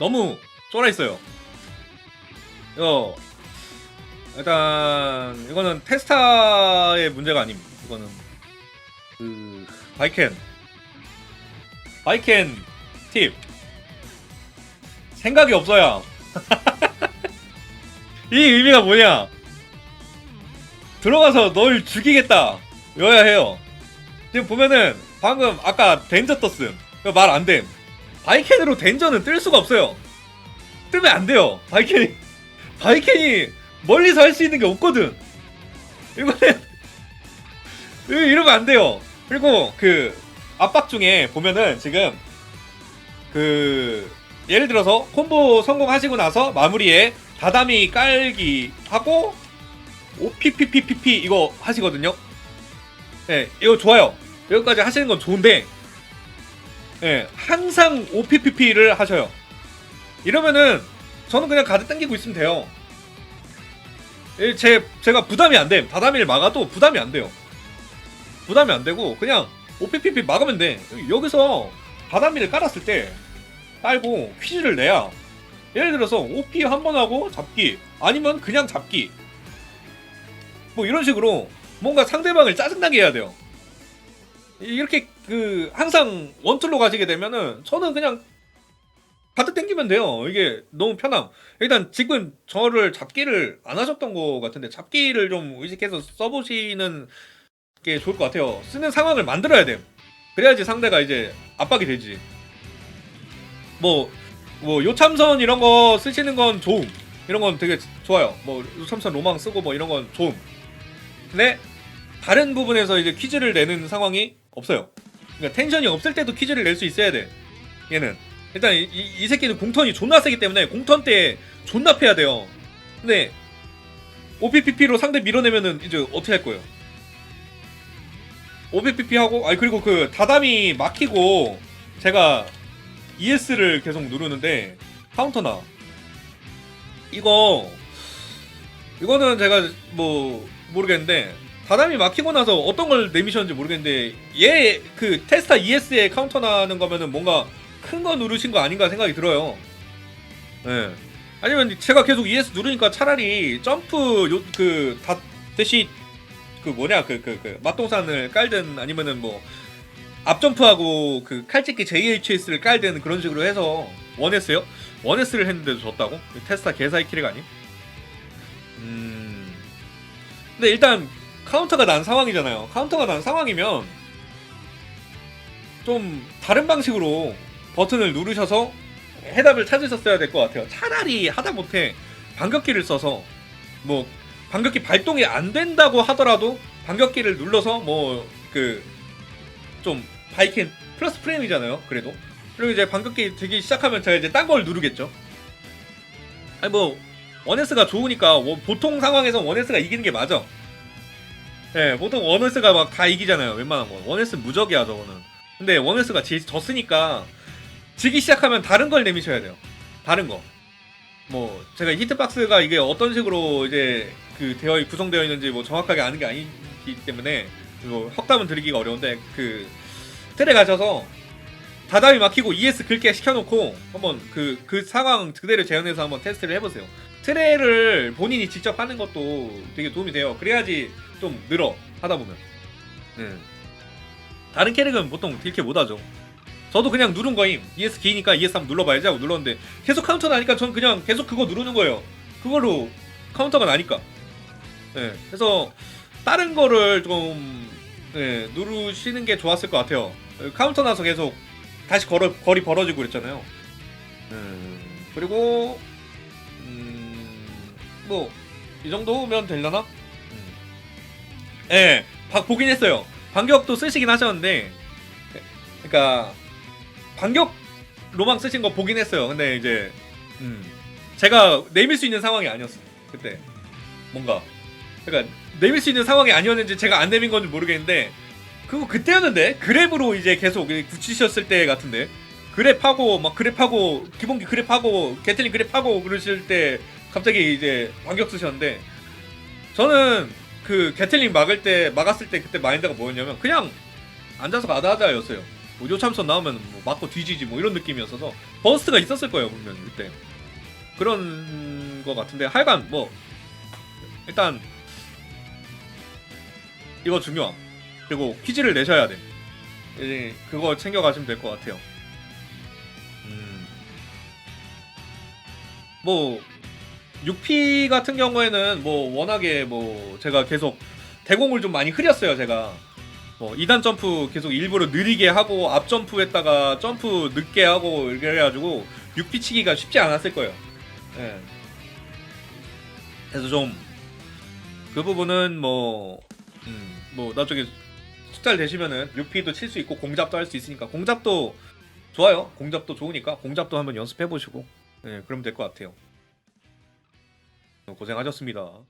너무 쫄아 있어요. 이거 일단 이거는 테스타의 문제가 아닙니다. 이거는. 그 바이켄. 바이켄 팁. 생각이 없어야 이 의미가 뭐냐? 들어가서 널 죽이겠다. 여야 해요. 지금 보면은 방금 아까 덴저 떴음. 말 안됨 바이켄으로 덴저는 뜰 수가 없어요 뜨면 안 돼요 바이켄이 바이켄이 멀리서 할 수 있는 게 없거든 이거는 이- 이러면 안 돼요 그리고 그 압박 중에 보면은 지금 그 예를 들어서 콤보 성공하시고 나서 마무리에 다다미 깔기 하고 OPPPPP 이거 하시거든요. 예, 이거 좋아요. 여기까지 하시는 건 좋은데, 예, 항상 OPPP를 하셔요. 이러면은 저는 그냥 가드 당기고 있으면 돼요. 예, 제 제가 부담이 안 됨. 다다미를 막아도 부담이 안 돼요. 부담이 안 되고 그냥 OPPP 막으면 돼. 여기서 다다미를 깔았을 때 깔고 퀴즈를 내야 예를 들어서 OP 한 번 하고 잡기 아니면 그냥 잡기 뭐 이런 식으로 뭔가 상대방을 짜증나게 해야 돼요. 이렇게 그 항상 원툴로 가시게 되면은 저는 그냥 가득 땡기면 돼요. 이게 너무 편함. 일단 지금 저를 잡기를 안 하셨던 것 같은데 잡기를 좀 의식해서 써보시는 게 좋을 것 같아요. 쓰는 상황을 만들어야 돼. 그래야지 상대가 이제 압박이 되지. 뭐, 뭐, 요참선 이런 거 쓰시는 건 좋음. 이런 건 되게 좋아요. 뭐, 요참선 로망 쓰고 뭐 이런 건 좋음. 근데, 다른 부분에서 이제 퀴즈를 내는 상황이 없어요. 그러니까 텐션이 없을 때도 퀴즈를 낼 수 있어야 돼. 얘는. 일단, 이, 이, 이 새끼는 공턴이 존나 세기 때문에 공턴 때 존나 패야 돼요. 근데, OPPP로 상대 밀어내면은 이제 어떻게 할 거예요? OPPP 하고, 아니, 그리고 그 다담이 막히고, 제가 ES를 계속 누르는데 카운터나 이거 이거는 제가 뭐 모르겠는데 다담이 막히고 나서 어떤 걸 내미셨는지 모르겠는데 얘 그 테스타 ES에 카운터 나는 거면은 뭔가 큰 거 누르신 거 아닌가 생각이 들어요. 예. 아니면 제가 계속 ES 누르니까 차라리 점프 요 그다 대시 그 뭐냐 그 그 그 맛동산을 깔든 아니면은 뭐 앞점프하고 그 칼찍기 JHS를 깔든 그런 식으로 해서 원했어요? 원했스를 했는데도 졌다고? 테스타 개사이 키가 아님? 음. 근데 일단 카운터가 난 상황이잖아요. 카운터가 난 상황이면 좀 다른 방식으로 버튼을 누르셔서 해답을 찾으셨어야 될 것 같아요. 차라리 하다 못해 반격기를 써서 뭐 반격기 발동이 안 된다고 하더라도 반격기를 눌러서 뭐 그 좀 바이켄 플러스 프레임이잖아요. 그래도 그리고 이제 반격기 되기 시작하면 제가 이제 딴 걸 누르겠죠. 아니 뭐 원에스가 좋으니까 워- 보통 상황에서 원에스가 이기는 게 맞아. 예, 보통 원에스가 막 다 이기잖아요. 웬만한 건 원에스 무적이야 저거는. 근데 원에스가 지, 졌으니까 지기 시작하면 다른 걸 내미셔야 돼요. 다른 거. 뭐 제가 히트박스가 이게 어떤 식으로 이제 그 되어 구성되어 있는지 뭐 정확하게 아는 게 아니기 때문에 뭐 혁담은 드리기가 어려운데 그 틀에 가셔서 다다미 막히고 ES 긁게 시켜놓고 한번 그 그 상황 그대로 재현해서 한번 테스트를 해보세요. 트레를 본인이 직접 하는 것도 되게 도움이 돼요. 그래야지 좀 늘어 하다 보면. 네. 다른 캐릭은 보통 이렇게 못하죠. 저도 그냥 누른 거임. ES 기니까 ES 한번 눌러봐야지 하고 눌렀는데 계속 카운터 나니까 전 그냥 계속 그거 누르는 거예요. 그걸로 카운터가 나니까. 네. 그래서 다른 거를 좀 네, 누르시는 게 좋았을 것 같아요. 카운터 나서 계속 다시 걸어, 거리 벌어지고 그랬잖아요. 음, 그리고 음, 뭐 이 정도면 되려나? 음. 예, 박 보긴 했어요. 반격도 쓰시긴 하셨는데, 그러니까 반격 로망 쓰신 거 보긴 했어요. 근데 이제 음, 제가 내밀 수 있는 상황이 아니었어. 그때 뭔가 그러니까 내밀 수 있는 상황이 아니었는지 제가 안 내민 건지 모르겠는데 그거 그때였는데 그랩으로 이제 계속 굳히셨을 때 같은데 그랩하고 막 그랩하고 기본기 그랩하고 게틀링 그랩하고 그러실 때 갑자기 이제 반격 쓰셨는데 저는 그 게틀링 막을 때 막았을 때 그때 마인드가 뭐였냐면 그냥 앉아서 가다하자였어요. 뭐 요참선 나오면 뭐 맞고 뒤지지 뭐 이런 느낌이었어서 버스트가 있었을 거예요 분명히 그때 그런 거 같은데 하여간 뭐 일단 이거 중요함 그리고 퀴즈를 내셔야 돼 이제 그거 챙겨가시면 될 것 같아요 음. 뭐 6P 같은 경우에는 뭐 워낙에 뭐 제가 계속 대공을 좀 많이 흐렸어요 제가 뭐 2단 점프 계속 일부러 느리게 하고 앞 점프 했다가 점프 늦게 하고 이렇게 해가지고 6P 치기가 쉽지 않았을 거예요 예. 그래서 좀 그 부분은 뭐, 음, 뭐 나중에 숙달 되시면은 6P도 칠 수 있고 공잡도 할 수 있으니까 공잡도 좋아요. 공잡도 좋으니까 공잡도 한번 연습해 보시고 예, 그러면 될 것 같아요. 고생하셨습니다.